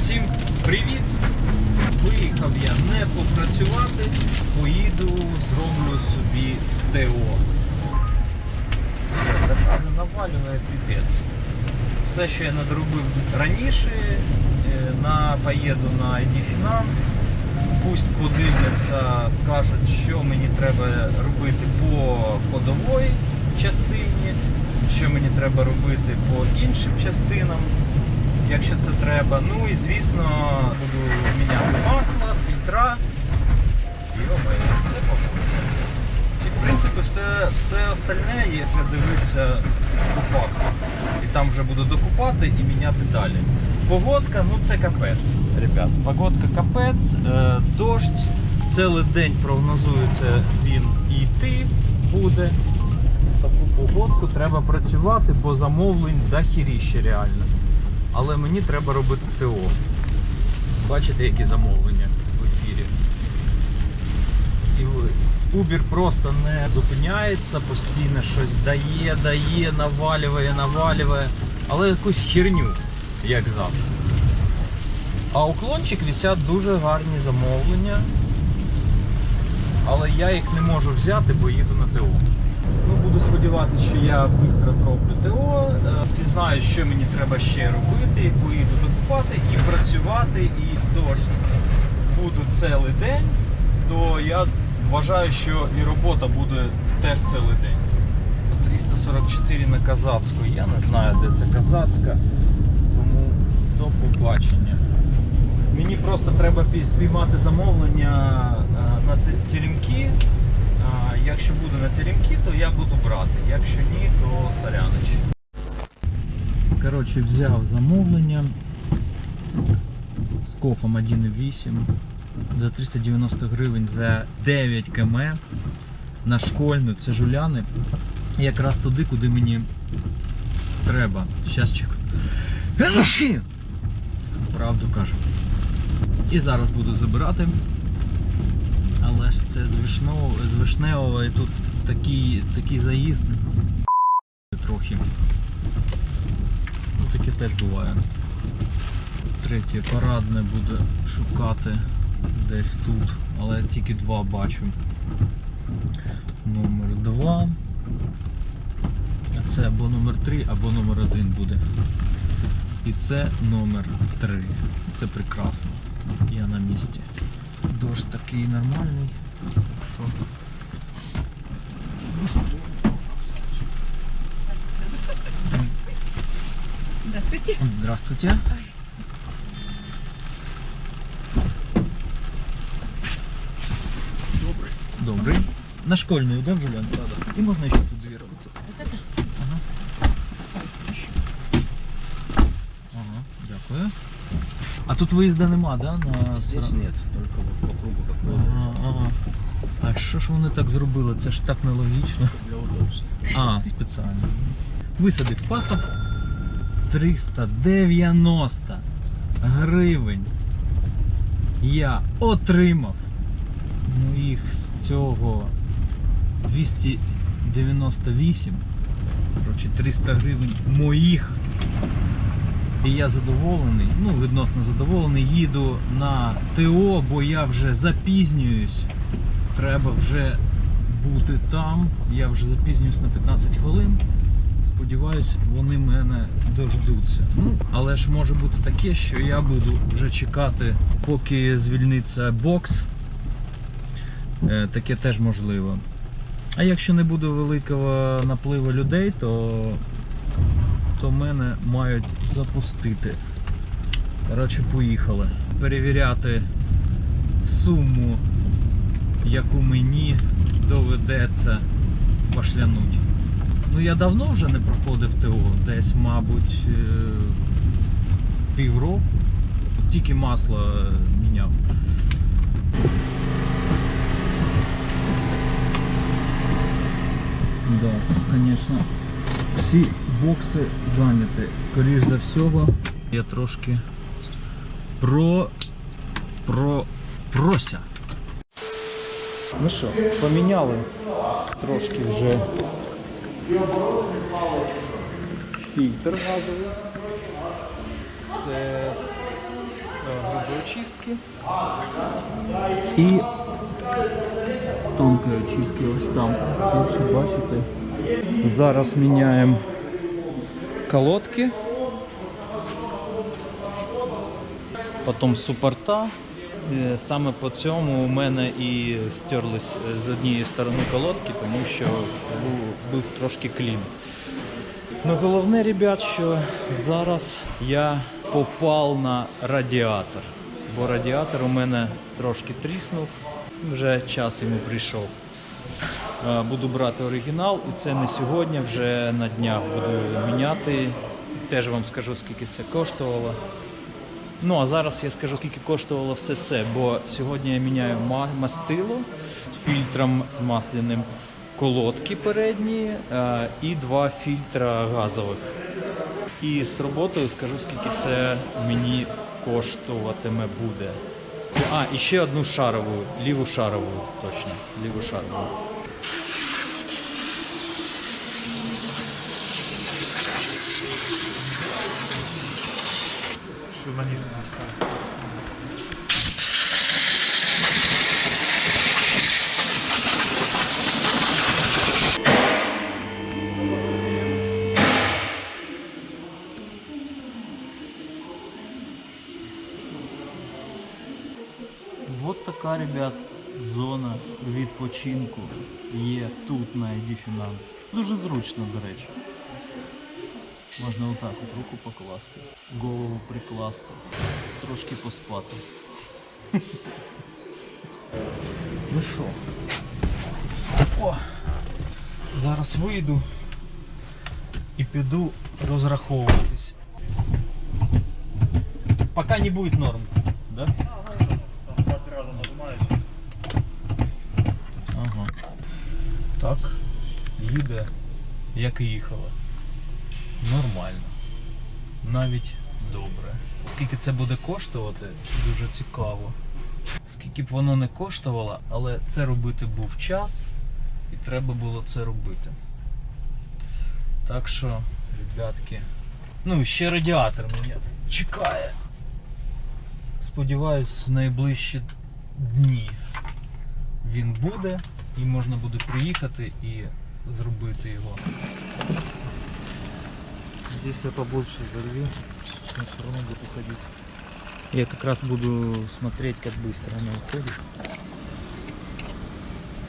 Всім привіт! Виїхав я не попрацювати, поїду, зроблю собі ТО. Закази навалює піпець. Все, що я надробив раніше, е, на, поїду на ID Finance. Пусть подивляться, скажуть, що мені треба робити по ходовій частині, що мені треба робити по іншим частинам, якщо це треба. Ну і звісно, буду міняти масло, фільтра. Йо-моє, це погода. І в принципі все, все остальне я вже дивився по факту. І там вже буду докупати і міняти далі. Погодка, ну це капець, ребят. Погодка капець, е, дощ. Цілий день прогнозується він і йти буде. Таку погодку треба працювати, бо замовлень дохіріще реально. Але мені треба робити ТО. Бачите, які замовлення в ефірі. І Uber просто не зупиняється, постійно щось дає, дає, навалює, навалює, але якусь херню, як завжди. А у клончик висять дуже гарні замовлення, але я їх не можу взяти, бо їду на ТО. Ну, буду сподіватися, що я швидко зроблю ТО, е, дізнаюсь, що мені треба ще робити, поїду докупати і працювати, і дощ буду цілий день, то я вважаю, що і робота буде теж цілий день. 344 на Казацьку. Я не знаю, де це Казацька, тому до побачення. Мені просто треба спіймати замовлення е, на те- теремки. Якщо буде на теремки, то я буду брати. Якщо ні, то сорянич. Коротше, взяв замовлення з кофом 1,8 за 390 гривень за 9 км на школьну, це жуляни. Якраз туди, куди мені треба. Щас чекаю. Правду кажу. І зараз буду забирати. Але ж це з Вишневого, з Вишневого і тут такий, такий заїзд трохи. Ну таке теж буває. Третє парадне буде шукати десь тут, але тільки два бачу. Номер 2. А це або номер 3, або номер 1 буде. І це номер 3. Це прекрасно. Я на місці. Дощ такий нормальний. Що? Здравствуйте. Здравствуйте. Добрый. Добрый. На школьную, да, Жулян? Да, да. И можно еще тут дверку. Ага. Ага, дякую. А тут виїзду нема, да? На... Здесь нет, только вот що ж вони так зробили? Це ж так нелогічно. для удобства. А, спеціально. Висадив пасов 390 гривень. Я отримав моїх з цього 298. Коротше, 300 гривень моїх. І я задоволений, ну, відносно задоволений, їду на ТО, бо я вже запізнююсь. Треба вже бути там. Я вже запізнююсь на 15 хвилин. Сподіваюсь, вони мене дождуться. Ну, але ж може бути таке, що я буду вже чекати, поки звільниться бокс. Е, Таке теж можливо. А якщо не буде великого напливу людей, то, то мене мають запустити. Коротше, поїхали. Перевіряти суму, яку мені доведеться башлянуть. Ну я давно вже не проходив ТО, десь, мабуть, е, півроку. Тільки масло е, міняв. Да, звісно, всі бокси зайняті. Скоріш за всього, я трошки про. про. прося. Ну що, поміняли трошки вже фільтр газовий. Це очистки і тонкої очистки ось там. Якщо бачите. Зараз міняємо колодки. Потім супорта. Е, Саме по цьому у мене і стерлись е, з однієї сторони колодки, тому що був, був трошки клін. Ну головне, ребят, що зараз я попав на радіатор. Бо радіатор у мене трошки тріснув, вже час йому прийшов. Е, Буду брати оригінал, і це не сьогодні, вже на днях буду міняти. Теж вам скажу, скільки це коштувало. Ну а зараз я скажу, скільки коштувало все це, бо сьогодні я міняю мастило з фільтром масляним, колодки передні е, і два фільтра газових. І з роботою скажу, скільки це мені коштуватиме буде. А, і ще одну шарову, ліву шарову, точно, ліву шарову. Вот така, ребят, зона відпочинку є тут на ID Finance. Дуже зручно, до речі. Можна отак от руку покласти, голову прикласти, трошки поспати. Ну що? О! Зараз вийду і піду розраховуватись. Пока не будет норм, да? Ага. Так, їде, як і їхала. Нормально. Навіть добре. Скільки це буде коштувати, дуже цікаво. Скільки б воно не коштувало, але це робити був час і треба було це робити. Так що, ребятки. Ну, і ще радіатор мене чекає. Сподіваюсь, в найближчі дні він буде і можна буде приїхати і зробити його. Если побольше взорви, он все равно будет уходить. Я как раз буду смотреть, как быстро она уходит.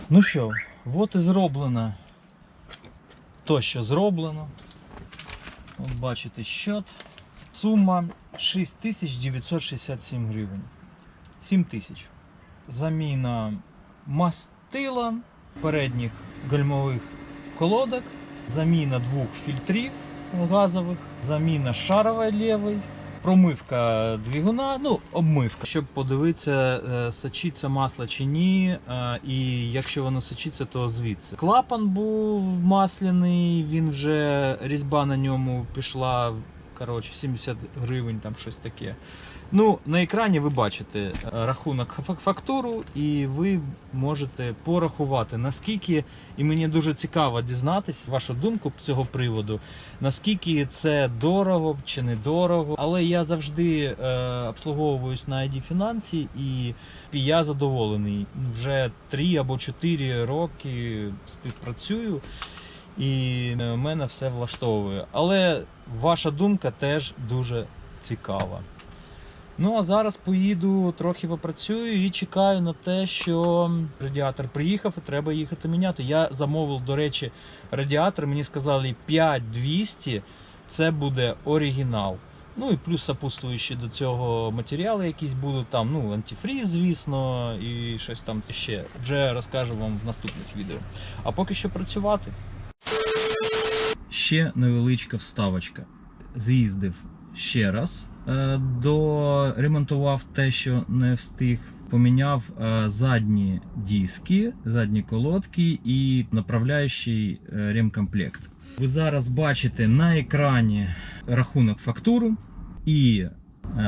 Ну що, от і зроблено то, що зроблено. От бачите счет. Сума 6967 гривень. 7 тисяч. Заміна мастила, передніх гальмових колодок, заміна двох фільтрів газових, заміна шарової лівої, промивка двигуна, ну, обмивка, щоб подивитися, е, сочиться масло чи ні. е, І якщо воно сочиться, то звідси. Клапан був масляний, він вже різьба на ньому пішла. Коротше, 70 гривень, там щось таке. Ну, на екрані ви бачите е, рахунок фактуру, і ви можете порахувати, наскільки, і мені дуже цікаво дізнатись вашу думку з цього приводу, наскільки це дорого чи недорого. Але я завжди е, обслуговуюсь на ID Фінансі і я задоволений. Вже 3 або 4 роки співпрацюю. І мене все влаштовує. Але ваша думка теж дуже цікава. Ну а зараз поїду, трохи попрацюю і чекаю на те, що радіатор приїхав і треба їхати міняти. Я замовив, до речі, радіатор. Мені сказали 5200 це буде оригінал. Ну і плюс сопутствуючі до цього матеріали якісь будуть там, ну, антифріз, звісно, і щось там ще. Вже розкажу вам в наступних відео. А поки що працювати. Ще невеличка вставочка. З'їздив ще раз, е, доремонтував те, що не встиг. Поміняв е, задні диски, задні колодки і направляючий е, ремкомплект. Ви зараз бачите на екрані рахунок фактуру і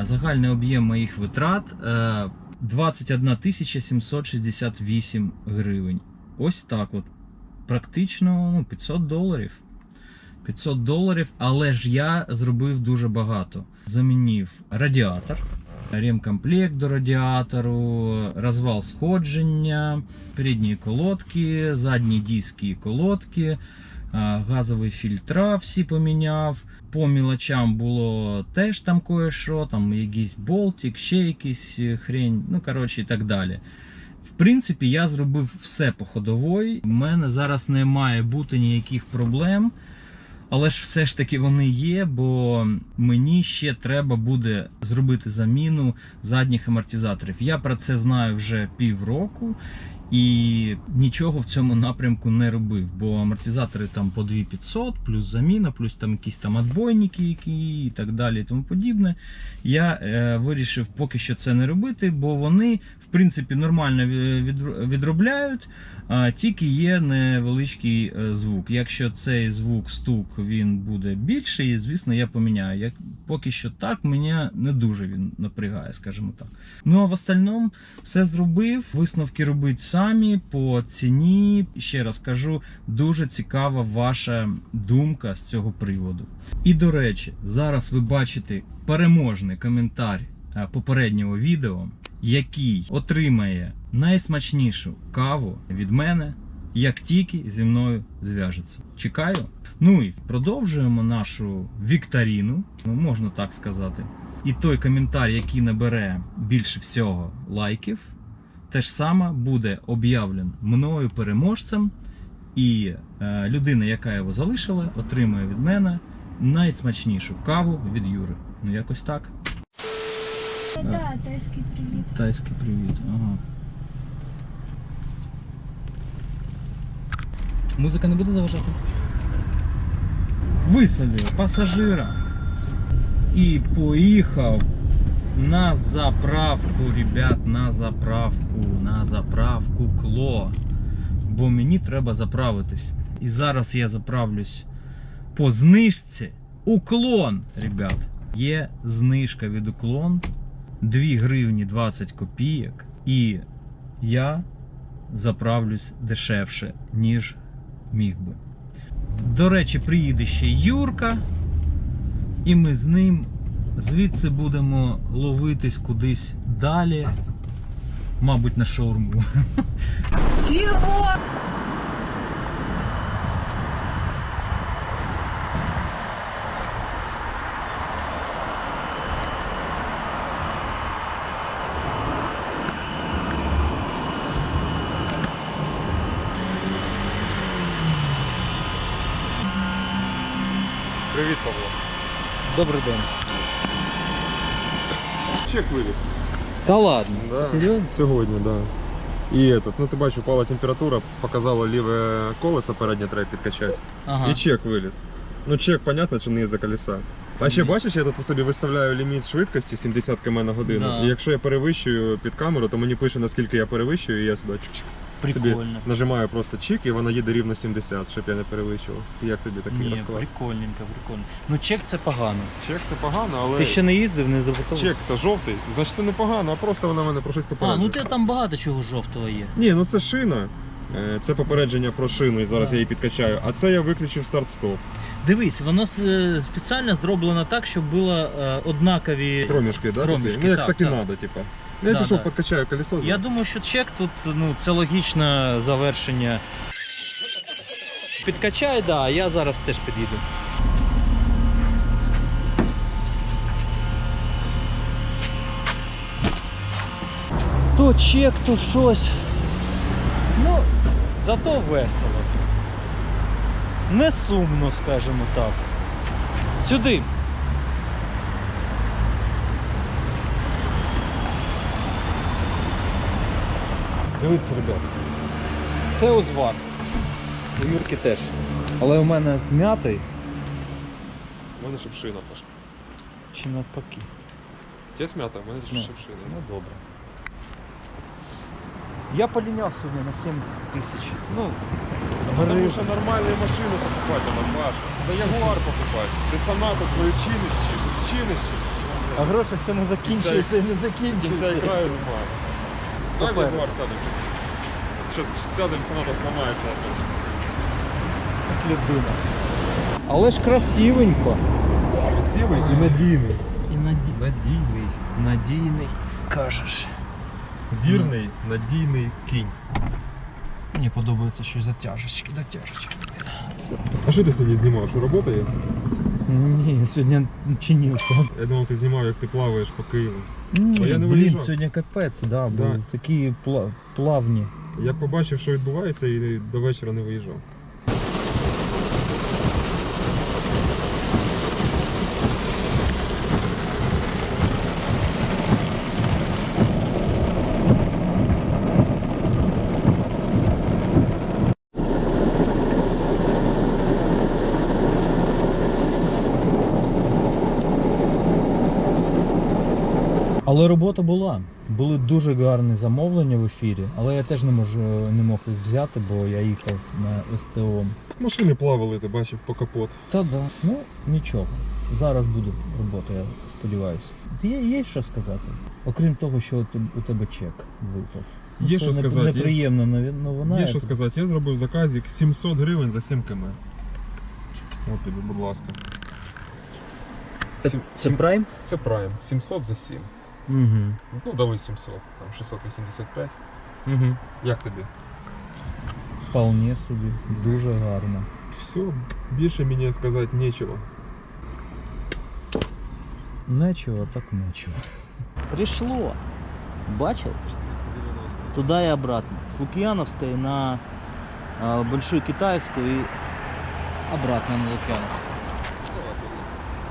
загальний об'єм моїх витрат е, 21 768 гривень. Ось так от. Практично ну, 500 доларів. 500 доларів, але ж я зробив дуже багато. Замінив радіатор, ремкомплект до радіатору, розвал сходження, передні колодки, задні диски і колодки, газові фільтра всі поміняв. По мілочам було теж там кое-що, там якийсь болтик, ще якийсь е, хрень, ну коротше і так далі. В принципі, я зробив все по ходовій. У мене зараз не має бути ніяких проблем. Але ж все ж таки вони є, бо мені ще треба буде зробити заміну задніх амортизаторів. Я про це знаю вже півроку і нічого в цьому напрямку не робив, бо амортизатори там по 2500, плюс заміна, плюс там якісь там отбойники які і так далі і тому подібне. Я е, вирішив поки що це не робити, бо вони принципі нормально відробляють. А, тільки є невеличкий е, звук. Якщо цей звук стук він буде більший, звісно, я поміняю. Як поки що так, мене не дуже він напрягає, скажімо так. Ну а в остальному все зробив. Висновки робить самі по ціні. Ще раз кажу, дуже цікава ваша думка з цього приводу. І до речі, зараз ви бачите переможний коментар е, попереднього відео, який отримає найсмачнішу каву від мене, як тільки зі мною зв'яжеться. Чекаю. Ну і продовжуємо нашу вікторіну, ну можна так сказати. І той коментар, який набере більше всього лайків, теж саме буде об'явлен мною переможцем. І е, людина, яка його залишила, отримує від мене найсмачнішу каву від Юри. Ну якось так. Да, тайський привіт. Тайський привіт. Ага. Музика не буде заважати? Висадив пасажира і поїхав на заправку, ребят, на заправку, на заправку кло. Бо мені треба заправитись. І зараз я заправлюсь по знижці. Уклон, ребят. Є знижка від уклон 2 гривні 20 копійок, і я заправлюсь дешевше, ніж міг би. До речі, приїде ще Юрка, і ми з ним звідси будемо ловитись кудись далі. Мабуть, на шаурму. Чого? Привіт, Павло. Добрий день. Чек виліз. Та ладно, Да. серйозно? Сьогодні, так. Да. І этот, ну ти бачиш, упала температура, показало ліве колесо переднє треба підкачати. Ага. І чек виліз. Ну чек, понятно, чи не із-за колеса. А ще бачиш, я тут собі виставляю ліміт швидкості 70 км на годину. Да. І якщо я перевищую під камеру, то мені пише, наскільки я перевищую, і я сюди чик-чик. Собі нажимаю просто чик, і вона їде рівно 70, щоб я не перевищував. Як тобі такий Ні, розклад? прикольненько, прикольно. Ну чек це погано. Чек це погано, але Ти ще не їздив, не запитав? чек та жовтий, значить це не погано, а просто вона мене про щось А, попереджує. ну ти там багато чого жовтого є. Ні, ну це шина. Е, Це попередження про шину, і зараз я її підкачаю. А це я виключив старт-стоп. Дивись, воно е, спеціально зроблено так, щоб було е, однакові. Проміжки, да? Проміжки. Ну як так, так і так. треба, типа. Я Да, пішов, да. підкачаю колесо. Я думаю, що чек тут ну, це логічне завершення. Підкачай, да, а я зараз теж під'їду. То чек, то щось. Ну, зато весело. Не сумно, скажімо так. Сюди. Дивіться, ребят. Це узвар. У Юрки теж. Але у мене зм'ятий У мене щоб шина трошки. чи навпаки. Тебе смята, у мене Ну. щоб. Ну добре. Я поліняв сьогодні на 7 тисяч. Ну, Тому що нормальні машини покупати, на Паш. Да Ягуар покупати. Ти сама то свою чиниш, чиниш. а гроші все не закінчується і не Кінця закінчується. і краю немає. Дай Попереду. Ягуар сядемо. Щас сядемо, соната сламається. Людина. Але ж красивенько. Красивий і надійний. І наді- надійний. Надійний, кажеш. Вірний, надійний кінь. Мені подобається щось затяжечки, дотяжечки. А що ти сьогодні знімав? Що робота є? Ні, я сьогодні чинився. Я думав, ти знімав, як ти плаваєш по Києву. Ні, Бо я не блін, виїжджав. сьогодні капець, да, Да. такі пла- плавні. Я побачив, що відбувається, і до вечора не виїжджав. Але робота була. Були дуже гарні замовлення в ефірі, але я теж не можу не мог їх взяти, бо я їхав на СТО. Машини плавали, ти бачив по капот. Та да. Ну нічого. Зараз буде робота, я сподіваюся. Є, є що сказати? Окрім того, що у тебе- чек випав. Ну, Є це що не- сказати, є- Неприємна новина. Є що сказати, я зробив заказик 700 гривень за 7 км. От тобі, будь ласка. Це, прайм? Це прайм. 700 за 7. Угу. Ну, дали 700, там 685. Угу. Як тобі? Вполне собі. Дуже гарно. Все, більше мені сказати нічого. Нечего, так нечего. Пришло. Бачил? 490. Туда и обратно. С Лукьяновской на а, Большую Китаевскую и обратно на Лукьяновскую.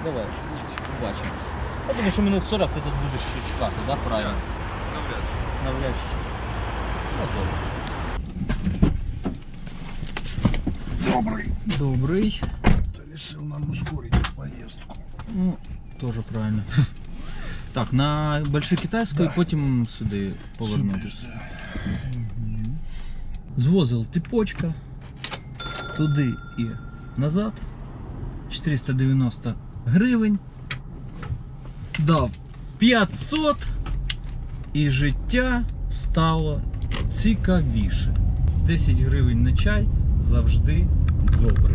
Давай, побачимось. Я думаю, що минут 40 ти тут будеш ще чекати, да, правильно? Навряд чи. Ну, добре. Добрий. Ты решил нам ускорить поездку. Ну, тоже правильно. Так, на Большой Китайську і потім сюди повернутися. Звозив типочка туди і назад. 490 гривень. Дав 500 і життя стало цікавіше. 10 гривень на чай завжди добре.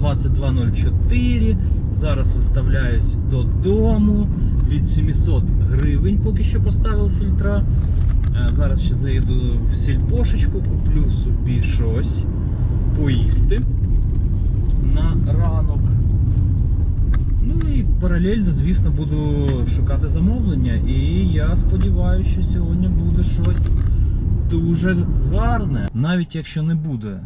22.04. Зараз виставляюсь додому. Від 700 гривень поки що поставив фільтра. Е, Зараз ще заїду в сільпошечку, куплю собі щось поїсти на ранок. Ну і паралельно, звісно, буду шукати замовлення. І я сподіваюся, що сьогодні буде щось дуже гарне. Навіть якщо не буде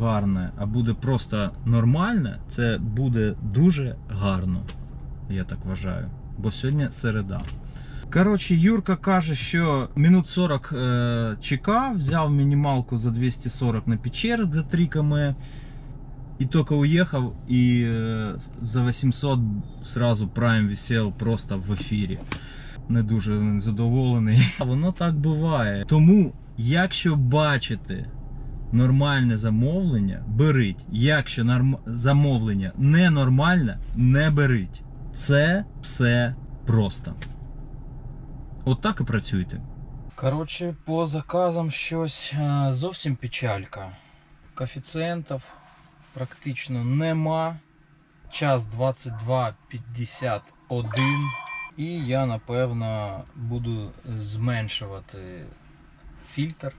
гарне, а буде просто нормальне, це буде дуже гарно. Я так вважаю. Бо сьогодні середа. Коротше, Юрка каже, що минут 40 е, чекав, взяв мінімалку за 240 на Печерск за 3 км. І тільки уїхав, і е, за 800 сразу Prime висел просто в ефірі. Не дуже задоволений. Воно так буває. Тому, якщо бачите нормальне замовлення, беріть. Якщо норм... замовлення ненормальне, не беріть. Це все просто. От так і працюйте. Коротше, по заказам щось е, зовсім печалька. Коефіцієнтів практично нема. Час 22.51. І я напевно буду зменшувати фільтр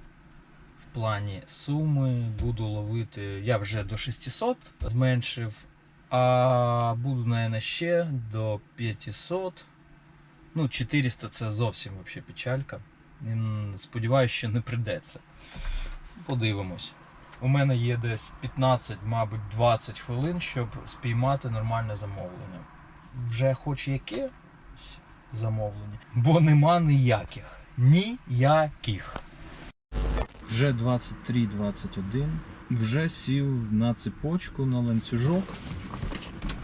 в плані суми. Буду ловити. Я вже до 600 зменшив, а буду, наверное, ще до 500. Ну, 400 це зовсім вообще печалька. М, Сподіваюсь, що не придеться. Подивимось. У мене є десь 15, мабуть, 20 хвилин, щоб спіймати нормальне замовлення. Вже хоч яке замовлення, бо нема ніяких. Ніяких. Вже 23-21. Вже сів на цепочку, на ланцюжок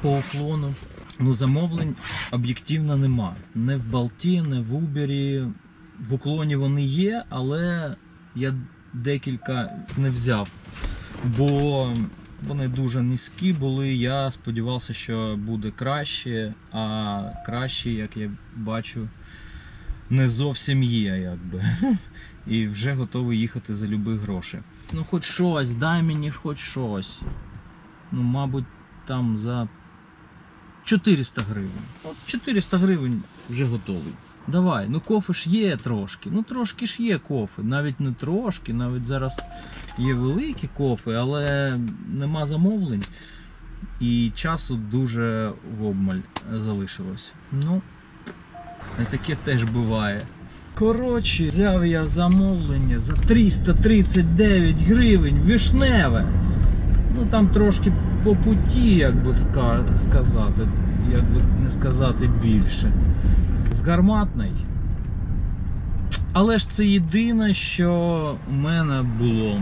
по уклону. Ну, замовлень об'єктивно нема. Не в Балті, не в Убері. В уклоні вони є, але я декілька не взяв. Бо вони дуже низькі були. Я сподівався, що буде краще, а краще, як я бачу, не зовсім є, якби. І вже готовий їхати за любі гроші. Ну, хоч щось, дай мені хоч щось. Ну, мабуть, там за 400 гривень. От 400 гривень вже готовий. Давай, ну кофе ж є трошки. Ну трошки ж є кофе. Навіть не трошки, навіть зараз є великі кофе, але нема замовлень. І часу дуже в обмаль залишилось. Ну, таке теж буває. Коротше, взяв я замовлення за 339 гривень вишневе. Ну там трошки по путі, як би сказати, як би не сказати більше. З гарматний. Але ж це єдине, що у мене було.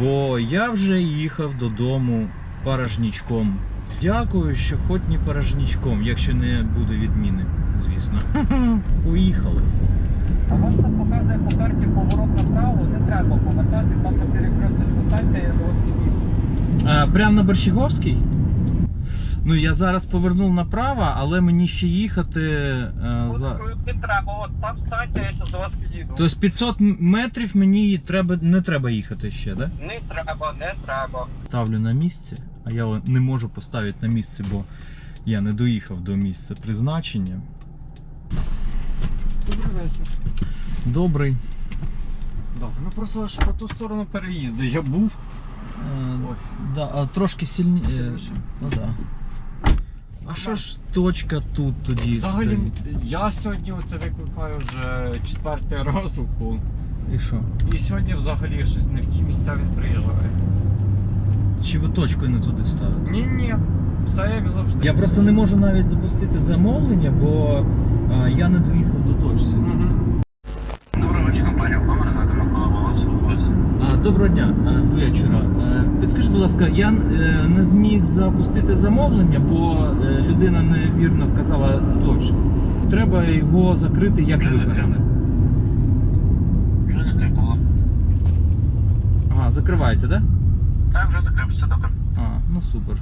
Бо я вже їхав додому порожнічком. Дякую, що хоч не порожнічком, якщо не буде відміни, звісно. Уїхали. А вас там показує по карті поворот направо, не треба повертати, там на перекрестку станція, я до прямо на Борщаговський? Ну, я зараз повернув направо, але мені ще їхати. е, за... Не треба, от там станція, я зараз до вас під'їду. Тобто 500 метрів мені треба, не треба їхати ще, так? Да? Не треба, не треба. Ставлю на місце, а я не можу поставити на місце, бо я не доїхав до місця призначення. Добрий вечір. Добрий. Да, ну просто аж по ту сторону переїзду я був. Е, Ой. да, а трошки сильніше. Сильніше. Ну, да. А що ж точка тут тоді? Взагалі, стоїть? я сьогодні оце викликаю вже четвертий раз уклон. І що? І сьогодні взагалі щось не в ті місця він приїжджає. Чи ви точкою не туди ставите? Ні, ні, все як завжди. Я просто не можу навіть запустити замовлення, бо а, я не доїхав до точці. Мгм. Доброго дня, вечора. Е, Підскажіть, будь ласка, я е, не зміг запустити замовлення, бо е, людина невірно вказала точку. Треба його закрити як виконане. Ага, закриваєте, так? Так, вже закрив, все добре. А, ну супер.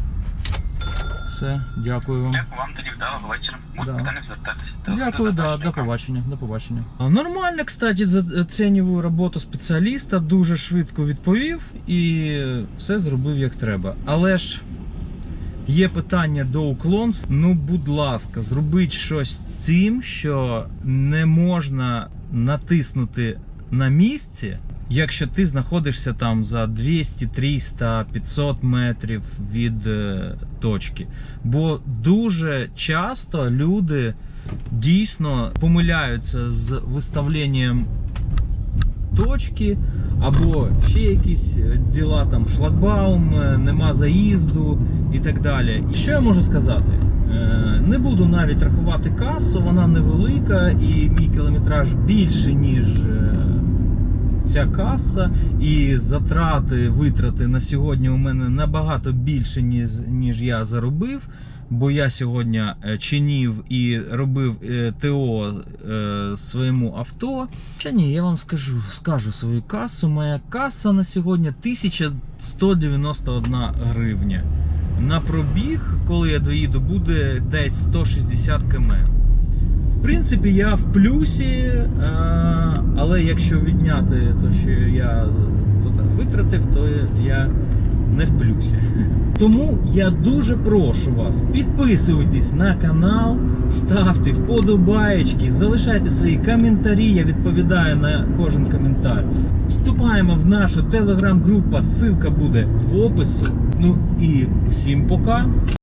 Все, дякую вам. Дякую вам тоді вдалого вечора. Да. Питання звертатися. Дякую, да, до побачення, до побачення. А, Нормально, кстати, за- оцінюю роботу спеціаліста, дуже швидко відповів і все зробив як треба. Але ж є питання до уклонс. Ну, будь ласка, зробіть щось з цим, що не можна натиснути на місці. Якщо ти знаходишся там за 200, 300, 500 метрів від е, точки. Бо дуже часто люди дійсно помиляються з виставленням точки, або ще якісь е, діла, там шлагбаум, е, нема заїзду і так далі. І що я можу сказати? Не буду навіть рахувати касу, вона невелика і мій кілометраж більше, ніж ця каса. І затрати, витрати на сьогодні у мене набагато більше, ніж, ніж я заробив. Бо я сьогодні е, чинів і робив е, ТО е, своєму авто. Чи ні, я вам скажу, скажу свою касу. Моя каса на сьогодні 1191 гривня. На пробіг, коли я доїду, буде десь 160 км. Принципі, я в плюсі, е, але якщо відняти те, що я витратив, то я не в плюсі. Тому я дуже прошу вас, підписуйтесь на канал, ставте вподобаєчки, залишайте свої коментарі, я відповідаю на кожен коментар. Вступаємо в нашу телеграм-групу, ссылка буде в опису. Ну і всім пока.